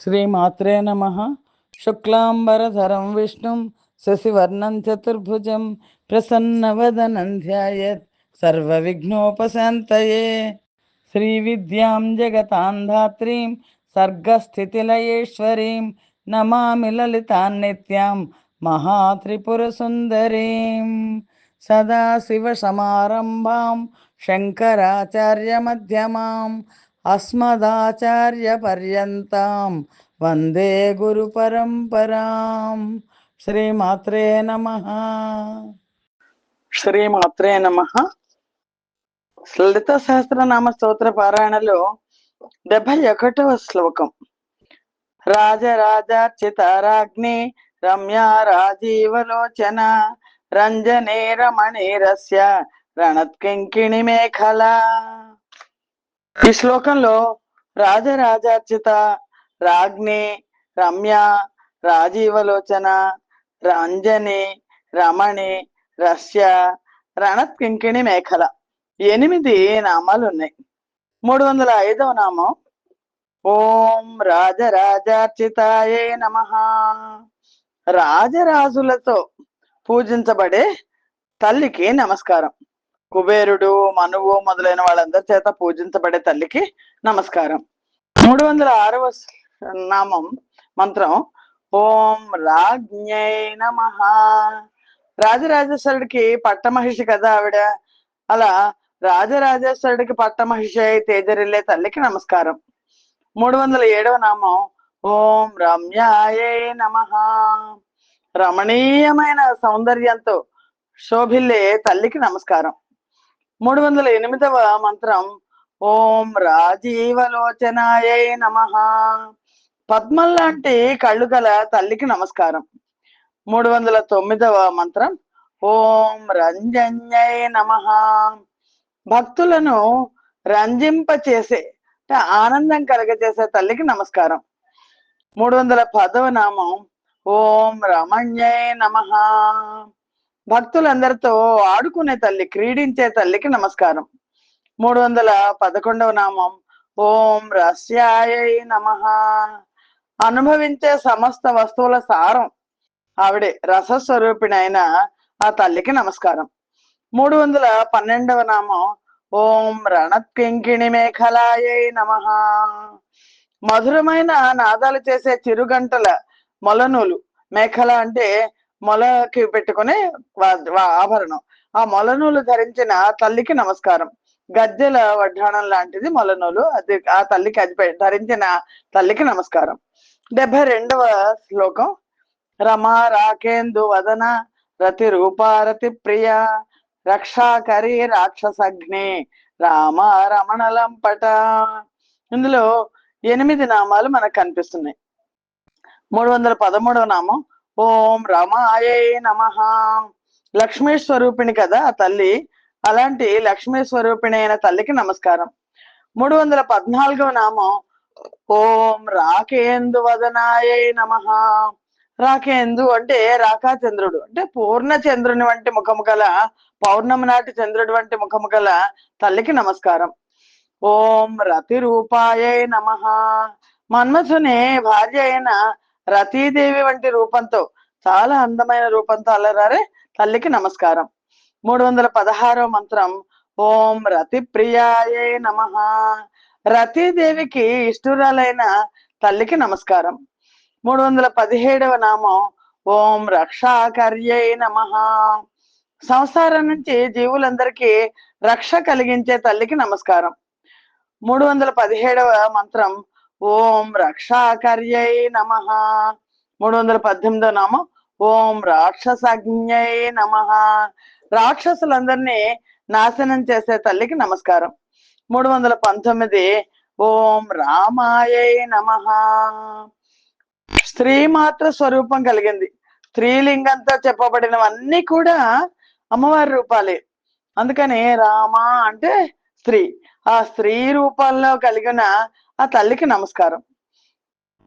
శ్రీమాత్రే నమ. శుక్లాంబరధరం విష్ణుం శశివర్ణం చతుర్భుజం ప్రసన్నవదనం ధ్యాయత్ సర్వవిఘ్నోపశాంతయే. శ్రీవిద్యాం జగతాం ధాత్రీం సర్గస్థితిలయేశ్వరీం నమామి లలితాం నిత్యాం మహాత్రిపురసుందరీం. సదాశివసమారంభాం శంకరాచార్యమధ్యమాం అస్మదాచార్యపర్యంతాం వందే గురు పరంపరాం శ్రీమాత్రే నమ శ్రీమాత్రే నమ లలిత సహస్రనామ స్తోత్ర పారాయణలో డెబ్బై ఒకటవ శ్లోకం రాజరాజార్చితారాగ్ని రమ్యా రాజీవలోచన రంజనే రమణీరస్య రణత్కింకిణి మేఖలా ఈ శ్లోకంలో రాజరాజార్చిత రాజ్ఞి రమ్య రాజీవలోచన రంజని రమణి రస్య రణత్ కింకిణి మేఖల ఎనిమిది నామాలు ఉన్నాయి మూడు వందల ఐదవ నామం. ఓం రాజరాజార్చితాయే నమ. రాజరాజులతో పూజించబడే తల్లికి నమస్కారం. కుబేరుడు మనువు మొదలైన వాళ్ళందరి చేత పూజించబడే తల్లికి నమస్కారం. మూడు వందల ఆరవ నామం మంత్రం. ఓం రాజ్ఞై నమ. రాజరాజేశ్వరుడికి పట్టమహిషి కదా ఆవిడ? అలా రాజరాజేశ్వరుడికి పట్టమహిషి అయి తేజరిల్లే తల్లికి నమస్కారం. మూడు వందల ఏడవ నామం. ఓం రమ్యాయే నమ. రమణీయమైన సౌందర్యంతో శోభిల్లే తల్లికి నమస్కారం. మూడు వందల ఎనిమిదవ మంత్రం ఓం రాజీవలోచనాయే నమ. పద్మం లాంటి కళ్ళు గల తల్లికి నమస్కారం. మూడు వందల తొమ్మిదవ మంత్రం ఓం రంజన్యై నమ. భక్తులను రంజింప చేసే ఆనందం కలగజేసే తల్లికి నమస్కారం. మూడు వందల పదవ నామం ఓం రమణ్యై నమ. భక్తులందరితో ఆడుకునే తల్లి క్రీడించే తల్లికి నమస్కారం. మూడు వందల పదకొండవ నామం. ఓం రస్యాయై నమ. అనుభవించే సమస్త వస్తువుల సారం. ఆవిడే రసస్వరూపిణి అయిన ఆ తల్లికి నమస్కారం. మూడు వందల పన్నెండవ నామం. ఓం రణత్కింకిణి మేఖలాయై నమ. మధురమైన నాదాలు చేసే చిరుగంటల మొలనూలు. మేఖల అంటే మొలకి పెట్టుకునే ఆభరణం. ఆ మొలనూలు ధరించిన తల్లికి నమస్కారం. గద్దెల వడ్డాణం లాంటిది మొలనూలు అది ఆ తల్లికి అది ధరించిన తల్లికి నమస్కారం. డెబ్బై రెండవ శ్లోకం. రమా రాకేందు వదన రతి రూపారతి ప్రియ రక్షాకరి రాక్షసగ్ని రామ రమణలంపట ఇందులో ఎనిమిది నామాలు మనకు కనిపిస్తున్నాయి. మూడు వందల పదమూడవ నామం ఓం రమాయే నమ. లక్ష్మీ స్వరూపిణి కదా తల్లి. అలాంటి లక్ష్మీ స్వరూపిణి అయిన తల్లికి నమస్కారం. మూడు వందల పద్నాలుగవ నామం ఓం రాకేందు వదనాయే నమ. రాకేందు అంటే రాకాచంద్రుడు. అంటే పూర్ణ చంద్రుని వంటి ముఖము గల పౌర్ణమి నాటి చంద్రుడి వంటి ముఖము గల తల్లికి నమస్కారం. ఓం రతి రూపాయే నమ. మన్మథుని భార్య అయిన రతీదేవి వంటి రూపంతో చాలా అందమైన రూపంతో అల్లరారే తల్లికి నమస్కారం. మూడు వందల పదహారో మంత్రం ఓం రతి ప్రియాయే నమ. రతీదేవికి ఇష్టురాలైన తల్లికి నమస్కారం. మూడు వందల పదిహేడవ నామం ఓం రక్షాకర్యై నమ. సంసారం నుంచి జీవులందరికీ రక్ష కలిగించే తల్లికి నమస్కారం. మూడు వందల పదిహేడవ మంత్రం ఓం రక్షాకర్యై నమ. మూడు వందల పద్దెనిమిదో నామం. ఓం రాక్షసజ్ఞై నమ. రాక్షసులందరినీ నాశనం చేసే తల్లికి నమస్కారం. మూడు వందల పంతొమ్మిది ఓం రామాయై నమ. స్త్రీ మాత్ర స్వరూపం కలిగింది. స్త్రీలింగంతో చెప్పబడినవన్నీ కూడా అమ్మవారి రూపాలే. అందుకని రామ అంటే స్త్రీ. ఆ స్త్రీ రూపాల్లో కలిగిన ఆ తల్లికి నమస్కారం.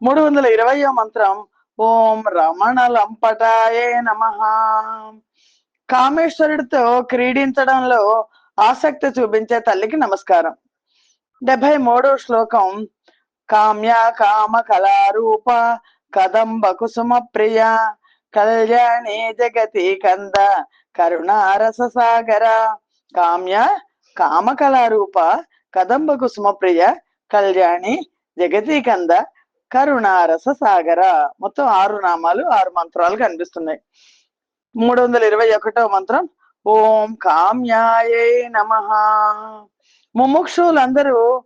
మూడు వందల ఇరవయో మంత్రం ఓం రమణ లంపటాయే నమ. కామేశ్వరుడితో క్రీడించడంలో ఆసక్తి చూపించే తల్లికి నమస్కారం. డెబ్బై మూడో శ్లోకం కామ్య కామ కళారూప కదంబ కుసుమ ప్రియ. కళ్యాణి జగతి కంద కరుణారస సాగర. కామ్య కామ కళారూప కదంబ కుసుమ ప్రియ. కళ్యాణి జగతీకంద కరుణారస సాగర. మొత్తం ఆరు నామాలు ఆరు మంత్రాలు కనిపిస్తున్నాయి. మూడు వందల ఇరవై ఒకటో మంత్రం ఓం కామ్యాయే నమ. ముముక్షులందరూ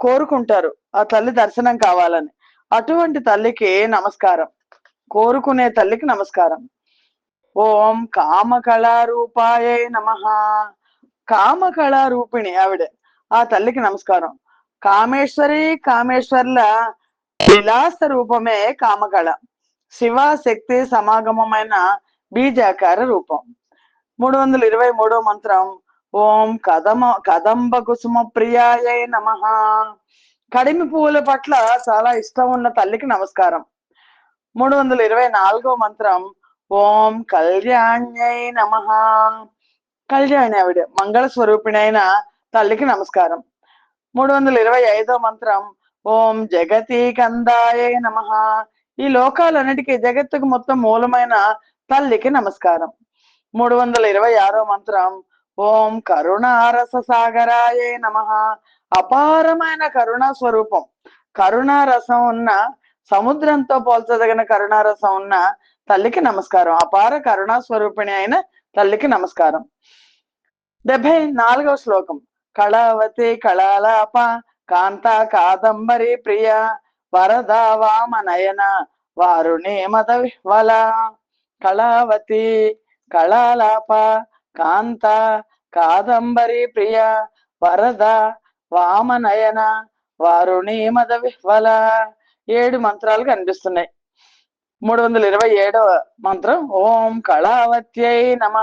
కోరుకుంటారు ఆ తల్లి దర్శనం కావాలని. అటువంటి తల్లికి నమస్కారం. కోరుకునే తల్లికి నమస్కారం. ఓం కామ కళారూపాయే నమ. కామ కళారూపిణి ఆవిడ ఆ తల్లికి నమస్కారం. కామేశ్వరి కామేశ్వర్ల విలాస రూపమే కామకళ శివ శక్తి సమాగమమైన బీజాకార రూపం. మూడు వందల ఇరవై మూడో మంత్రం. ఓం కదమ కదంబ కుసుమ ప్రియాయ నమ. కడిమి పువ్వుల పట్ల చాలా ఇష్టం ఉన్న తల్లికి నమస్కారం. మూడు వందల ఇరవై నాలుగో మంత్రం. ఓం కళ్యాణ్యై నమ. కళ్యాణి ఆవిడ మంగళ స్వరూపిణైన తల్లికి నమస్కారం. మూడు వందల ఇరవై ఐదో మంత్రం. ఓం జగతి కందాయ నమ. ఈ లోకాలన్నిటికీ జగత్తుకు మొత్తం మూలమైన తల్లికి నమస్కారం. మూడు వందల ఇరవై ఆరో మంత్రం. ఓం కరుణారస సాగరాయ నమ. అపారమైన కరుణా స్వరూపం కరుణారసం ఉన్న సముద్రంతో పోల్చదగిన కరుణారసం ఉన్న తల్లికి నమస్కారం. అపార కరుణా స్వరూపిణి అయిన తల్లికి నమస్కారం. డెబ్బై నాలుగవ శ్లోకం. కళావతి కళాలాప కాంత కాదంబరి ప్రియ వరద వామనయన వారుణి మత విహ్వల. కళావతి కళాలాప కాంత కాదంబరి ప్రియ వరద వామనయన వారుణి మద విహ్వల. ఏడు మంత్రాలు కనిపిస్తున్నాయి. మూడు వందల ఇరవై ఏడవ మంత్రం ఓం కళావత్యై నమ.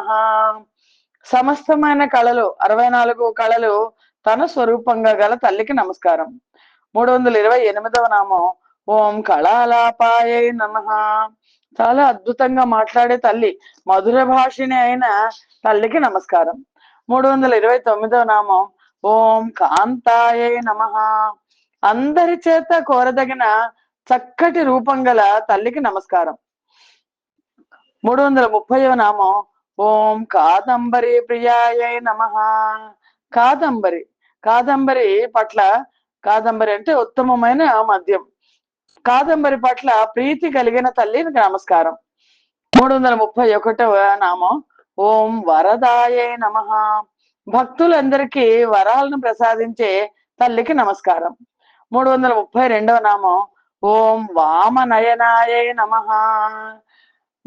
సమస్తమైన కళలు అరవై నాలుగు కళలు తన స్వరూపంగా గల తల్లికి నమస్కారం. మూడు వందల ఇరవై ఎనిమిదవ నామం ఓం కళాలాపాయ నమ. చాలా అద్భుతంగా మాట్లాడే తల్లి మధుర భాషిణి అయిన తల్లికి నమస్కారం. మూడు వందల ఇరవై తొమ్మిదవ నామం ఓం కాంతాయ నమ. అందరి చేత కోరదగిన చక్కటి రూపం గల తల్లికి నమస్కారం. మూడు వందల ముప్పైవ నామం ఓం కాదంబరి ప్రియాయ నమ. కాదంబరి కాదంబరి పట్ల కాదంబరి అంటే ఉత్తమమైన మద్యం. కాదంబరి పట్ల ప్రీతి కలిగిన తల్లికి నమస్కారం. మూడు వందల ముప్పై ఒకటవ నామం. ఓం వరదాయ నమ. భక్తులందరికీ వరాలను ప్రసాదించే తల్లికి నమస్కారం. మూడు వందల ముప్పై రెండవ నామం. ఓం వామనయనాయ నమ.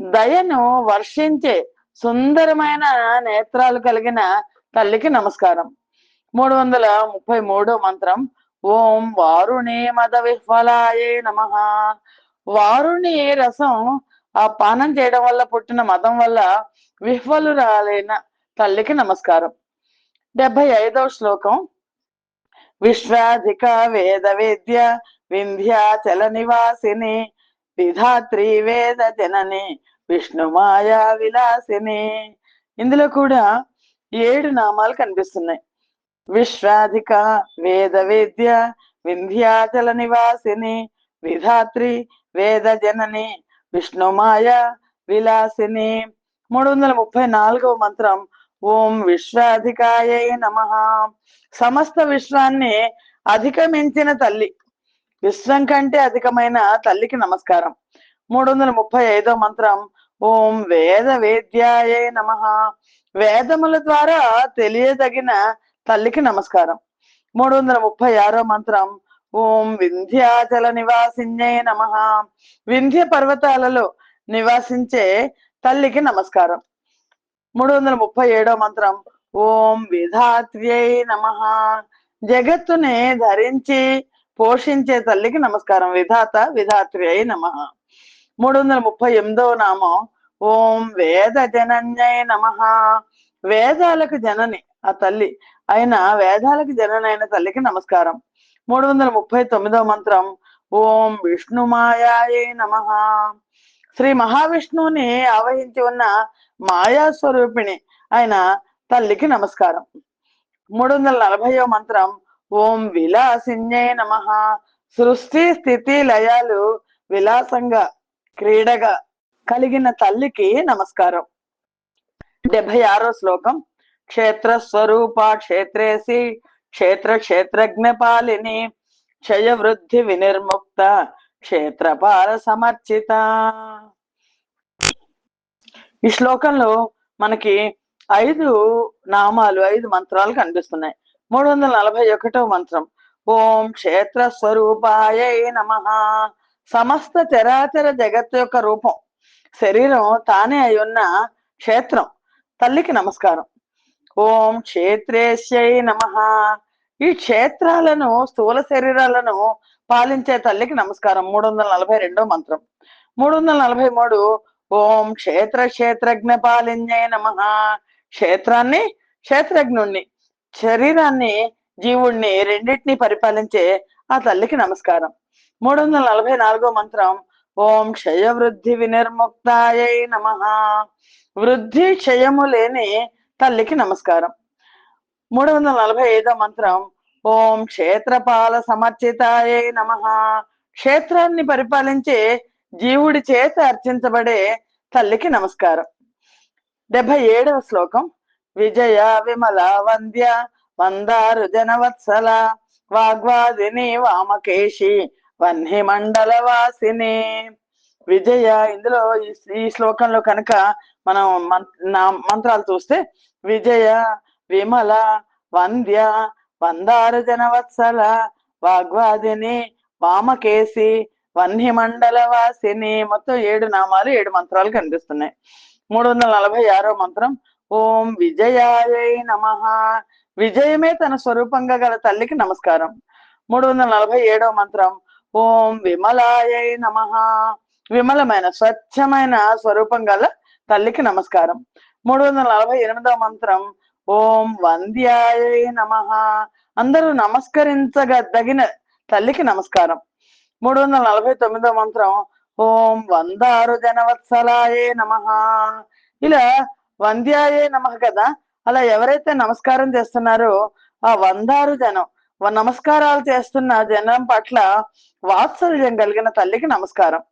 దయను వర్షించే సుందరమైన నేత్రాలు కలిగిన తల్లికి నమస్కారం. మూడు వందల ముప్పై మూడో మంత్రం ఓం వారుణి మద విహ్వలాయే నమ వారుణి రసం ఆ పానం చేయడం వల్ల పుట్టిన మదం వల్ల విహ్వలురాలైన తల్లికి నమస్కారం. డెబ్బై ఐదవ శ్లోకం విశ్వాధిక వేద వేద్య వింధ్యాచల నివాసిని విధాత్రి వేద జనని విష్ణుమాయా విలాసిని. ఇందులో కూడా ఏడు నామాలు కనిపిస్తున్నాయి. విశ్వాధిక వేద వేద్య వింధ్యాచల నివాసిని విధాత్రి వేద జనని విష్ణుమాయ విలాసిని. మూడు వందల ముప్పై నాలుగవ మంత్రం ఓం విశ్వాధికాయ నమ. సమస్త విశ్వాన్ని అధిగమించిన తల్లి. విశ్వం కంటే అధికమైన తల్లికి నమస్కారం. మూడు వందల ముప్పై ఐదో మంత్రం ఓం వేద వేద్యాయ నమ. వేదముల ద్వారా తెలియదగిన తల్లికి నమస్కారం. మూడు వందల ముప్పై ఆరో మంత్రం ఓం వింధ్యాచల నివాసిన్యే నమ. వింధ్య పర్వతాలలో నివాసించే తల్లికి నమస్కారం. మూడు వందల ముప్పై ఏడో మంత్రం ఓం విధాత్ర్యై నమ. జగత్తుని ధరించి పోషించే తల్లికి నమస్కారం. విధాత విధాత్ర్యై నమ. మూడు వందల ముప్పై ఎనిమిదవ నామం. ఓం వేద జనన్యై నమ. వేదాలకు జనని ఆ తల్లి అయిన వేదాలకు జననైన తల్లికి నమస్కారం. మూడు వందల ముప్పై తొమ్మిదవ మంత్రం. ఓం విష్ణుమాయాయే నమ. శ్రీ మహావిష్ణువుని ఆవహించి ఉన్న మాయా స్వరూపిణి ఆయన తల్లికి నమస్కారం. మూడు వందల నలభైవ మంత్రం. ఓం విలాసిన్యే నమ. సృష్టి స్థితి లయాలు విలాసంగా క్రీడగా కలిగిన తల్లికి నమస్కారం. డెబ్బై ఆరో శ్లోకం. క్షేత్ర స్వరూప క్షేత్రేసి క్షేత్ర క్షేత్రజ్ఞ పాలిని క్షయ వృద్ధి వినిర్ముక్త క్షేత్రపాల సమర్చిత. ఈ శ్లోకంలో మనకి ఐదు నామాలు ఐదు మంత్రాలు కనిపిస్తున్నాయి. మూడు వందల నలభై ఒకటో మంత్రం. ఓం క్షేత్ర స్వరూపాయ నమ. సమస్త చరాచర జగత్తు యొక్క రూపం శరీరం తానే అయి ఉన్న క్షేత్రం తల్లికి నమస్కారం. ఓం క్షేత్రేశ్యై నమ. ఈ క్షేత్రాలను స్థూల శరీరాలను పాలించే తల్లికి నమస్కారం. మూడు వందల నలభై రెండో మంత్రం. మూడు వందల నలభై మూడు ఓం క్షేత్ర క్షేత్రజ్ఞ పాలిన్యై నమ. క్షేత్రాన్ని క్షేత్రజ్ఞుణ్ణి శరీరాన్ని జీవుణ్ణి రెండింటిని పరిపాలించే ఆ తల్లికి నమస్కారం. మూడు వందల నలభై నాలుగో మంత్రం. ఓం క్షయ వృద్ధి వినిర్ముక్తాయై నమ. వృద్ధి క్షయము లేని తల్లికి నమస్కారం. మూడు వందల నలభై ఐదో మంత్రం. ఓం క్షేత్రపాల సమర్చితాయై నమ. క్షేత్రాన్ని పరిపాలించే జీవుడి చేత అర్చించబడే తల్లికి నమస్కారం. డెబ్బై ఏడవ శ్లోకం. విజయ విమల వంద్య మందారు జనవత్సల వాగ్వాదిని వామకేశి వన్హి మండల వాసిని విజయ ఇందులో ఈ- శ్లోకంలో కనుక మనం మం- నా- మంత్రాలు చూస్తే విజయ విమల వంద్య వందారు జనవత్సల వాగ్వాదిని వామకేసి వన్హి మండల వాసిని మొత్తం ఏడు నామాలు ఏడు మంత్రాలు కనిపిస్తున్నాయి. మూడు వందల నలభై ఆరో మంత్రం ఓం విజయాయై నమ. విజయమే తన స్వరూపంగా గల తల్లికి నమస్కారం. మూడు వందల నలభై ఏడో మంత్రం ఓం విమలాయై నమ. విమలమైన స్వచ్ఛమైన స్వరూపం గల తల్లికి నమస్కారం. మూడు వందల నలభై ఎనిమిదవ మంత్రం. ఓం వంద్యాయై నమ. అందరూ నమస్కరించగదగిన తల్లికి నమస్కారం. మూడు వందల నలభై తొమ్మిదవ మంత్రం. ఓం వందారు జనవత్సలాయే నమ. ఇలా వంద్యాయే నమ కదా. అలా ఎవరైతే నమస్కారం చేస్తున్నారో ఆ వందారు జనం నమస్కారాలు చేస్తున్న జనం పట్ల వాత్సల్యం కలిగిన తల్లికి నమస్కారం.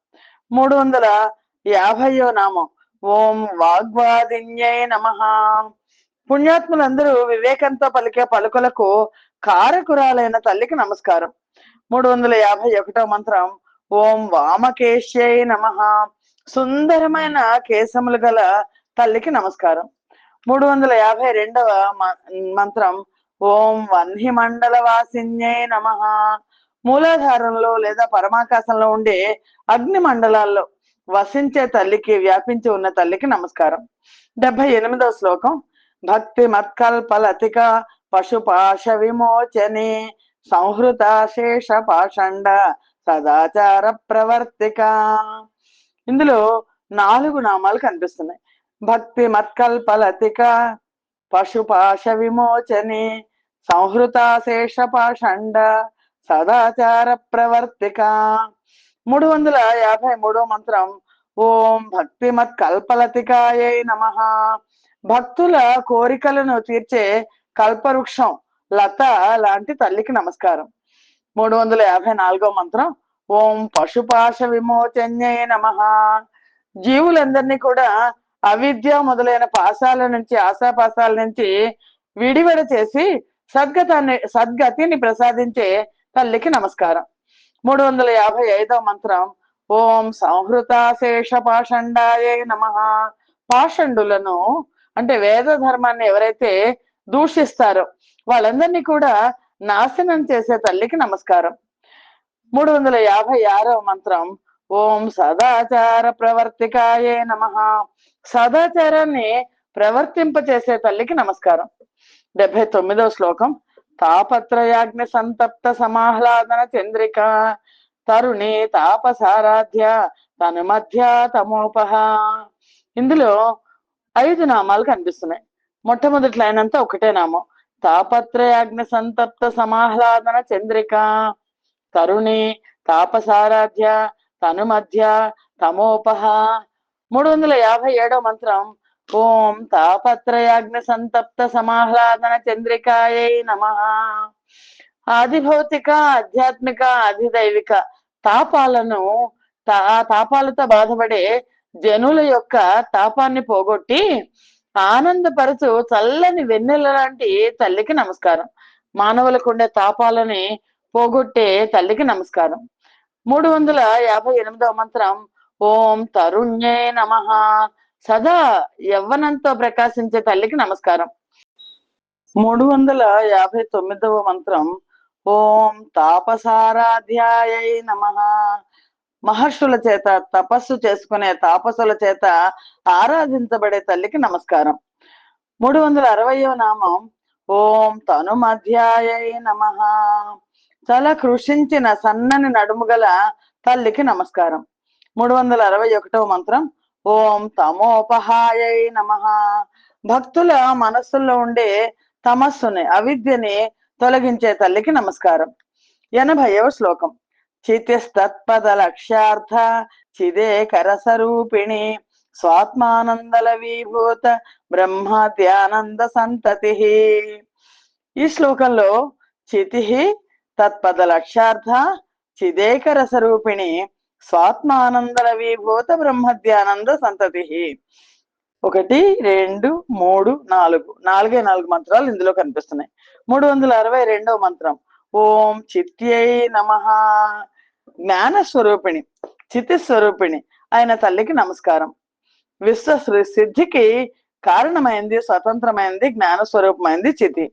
మూడు వందల యాభయో నామం. ఓం వాగ్వాదిన్యై నమ. పుణ్యాత్ములందరూ వివేకంతో పలికే పలుకులకు కారకురాలైన తల్లికి నమస్కారం. మూడు వందల యాభై ఒకటో మంత్రం. ఓం వామకేశ్యై నమ. సుందరమైన కేశములు గల తల్లికి నమస్కారం. మూడు వందల యాభై రెండవ మ- మంత్రం. ఓం వన్హి మండల వాసిన్యై నమ. మూలాధారంలో లేదా పరమాకాశంలో ఉండే అగ్ని మండలాల్లో వసించే తల్లికి వ్యాపించి ఉన్న తల్లికి నమస్కారం. డెబ్బై ఎనిమిదవ శ్లోకం. భక్తి మత్కల్పలతిక పశుపాశ విమోచని సంహృత శేష పాషండ సదాచార ప్రవర్తిక. ఇందులో నాలుగు నామాలు కనిపిస్తున్నాయి. భక్తి మత్కల్పలతిక పశుపాశ విమోచని సంహృత పాషండ సదాచార ప్రవర్తిక మూడు వందల యాభై మూడో మంత్రం ఓం భక్తి మత్ కల్పలతికాయై నమ. భక్తుల కోరికలను తీర్చే కల్పవృక్షం లత లాంటి తల్లికి నమస్కారం. మూడు వందల యాభై నాలుగో మంత్రం ఓం పశుపాశ విమోచన్యై నమ. జీవులందరినీ కూడా అవిద్య మొదలైన పాశాల నుంచి ఆశాపాశాల నుంచి విడివిడ చేసి సద్గతాన్ని సద్గతిని ప్రసాదించే తల్లికి నమస్కారం. మూడు వందల యాభై ఐదవ మంత్రం ఓం సంహృత శేష పాషండాయే నమ. పాషండులను అంటే వేద ధర్మాన్ని ఎవరైతే దూషిస్తారో వాళ్ళందరినీ కూడా నాశనం చేసే తల్లికి నమస్కారం. మూడు వందల యాభై ఆరవ మంత్రం ఓం సదాచార ప్రవర్తికాయే నమ. సదాచారాన్ని ప్రవర్తింపచేసే తల్లికి నమస్కారం. డెబ్బై తొమ్మిదవ శ్లోకం. తాపత్రయాగ్ని సంతప్త సమాహ్లాదన చంద్రిక. తరుణి తాపసారాధ్య తను మధ్య తమోపహ. ఇందులో ఐదు నామాలు కనిపిస్తున్నాయి. మొట్టమొదటి లైన్ అంతా ఒకటే నామం. తాపత్రయాగ్ని సంతప్త సమాహ్లాదన చంద్రిక. తరుణి తాపసారాధ్య తను మధ్య తమోపహ. మూడు వందల యాభై ఏడో మంత్రం ఓం తాపత్రయాగ్ని సంతప్త సమాహ్లాదన చంద్రికాయై నమ. ఆదిభౌతిక ఆధ్యాత్మిక అధిదైవిక తాపాలను తా తాపాలతో బాధపడే జనుల యొక్క తాపాన్ని పోగొట్టి ఆనందపరచు చల్లని వెన్నెల లాంటి తల్లికి నమస్కారం. మానవులకు ఉండే తాపాలని పోగొట్టే తల్లికి నమస్కారం. మూడు వందల యాభై ఎనిమిదవ మంత్రం ఓం తరుణ్యే నమ. సదా యవ్వనంతో ప్రకాశించే తల్లికి నమస్కారం. మూడు వందల యాభై తొమ్మిదవ మంత్రం ఓం తాపసారాధ్యాయ నమ. మహర్షుల చేత తపస్సు చేసుకునే తాపసుల చేత ఆరాధించబడే తల్లికి నమస్కారం. మూడు వందల అరవయవ నామం ఓం తనుమధ్యాయ నమ. చాలా కృషించిన సన్నని నడుము గల తల్లికి నమస్కారం. మూడు వందల అరవై ఒకటవ మంత్రం ఓం తమోపహాయ నమ. భక్తుల మనస్సుల్లో ఉండే తమస్సుని అవిద్యని తొలగించే తల్లికి నమస్కారం. ఎనభైవ శ్లోకం. చితిస్తత్పద లక్ష్యార్థ చిదే కరసరూపిణి స్వాత్మానందల విభూత బ్రహ్మాద్యానంద సంతతి. ఈ శ్లోకంలో చితి తత్పద లక్ష్యార్థ చిదేకరసరూపిణి స్వాత్మానంద స్వాత్మానందల బ్రహ్మధ్యానంద సంతతి. ఒకటి రెండు మూడు నాలుగు. నాలుగే నాలుగు మంత్రాలు ఇందులో కనిపిస్తున్నాయి. మూడు వందల అరవై రెండవ మంత్రం. ఓం చిత్యై నమ. జ్ఞాన స్వరూపిణి చితి స్వరూపిణి ఆయన తల్లికి నమస్కారం. విశ్వ సిద్ధికి కారణమైంది స్వతంత్రమైంది జ్ఞాన స్వరూపమైంది చితి.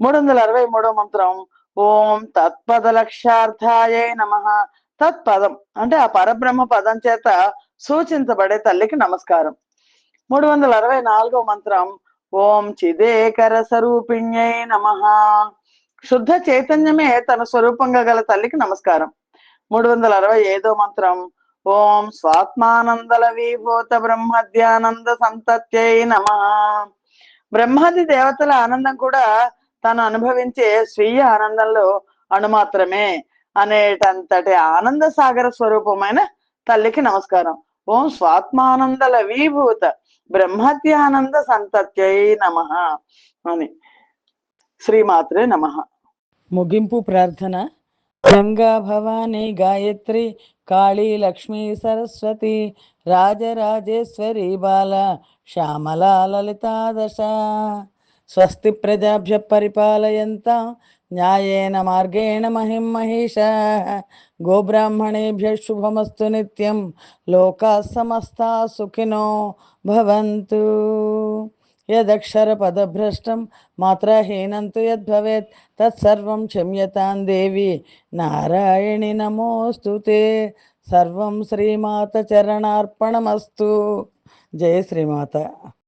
మూడు వందల అరవై మూడవ మంత్రం. ఓం తత్పద లక్ష్యార్థాయ తత్పదం అంటే ఆ పరబ్రహ్మ పదం చేత సూచించబడే తల్లికి నమస్కారం. మూడు వందల అరవై నాలుగవ మంత్రం ఓం చిదేకర స్వరూపిణ్యై నమ. శుద్ధ చైతన్యమే తన స్వరూపంగా గల తల్లికి నమస్కారం. మూడు వందల అరవై ఐదో మంత్రం ఓం స్వాత్మానందల విభూత బ్రహ్మద్యానంద సంతత్యై నమ. బ్రహ్మాది దేవతల ఆనందం కూడా తను అనుభవించే స్వీయ ఆనందంలో అణుమాత్రమే. అనేటంతటి ఆనంద సాగర స్వరూపమైన తల్లికి నమస్కారం. ఓం స్వాత్మానందల విభూత బ్రహ్మత్యానంద సంతత్యై నమ అని. శ్రీమాత్రే నమ. ముగింపు ప్రార్థన. గంగా భవాని గాయత్రి కాళీ లక్ష్మీ సరస్వతి రాజరాజేశ్వరి బాల శ్యామలా లలితాదశ. స్వస్తి ప్రజాభ్య పరిపాలయంతా. న్యాయేన మార్గేణ మహిం మహిష. గోబ్రాహ్మణేభ్య శుభమస్తు నిత్యం. లోకా సమస్త సుఖినో భవంతు. యదక్షరపదభ్రష్టం మాత్రహీనంతు యద్భవేత్. తత్సర్వం క్షమ్యతాం దేవి. నారాయణి నమోస్తు సర్వం శ్రీమాత చరణార్పణమస్తు. జయ శ్రీమాత.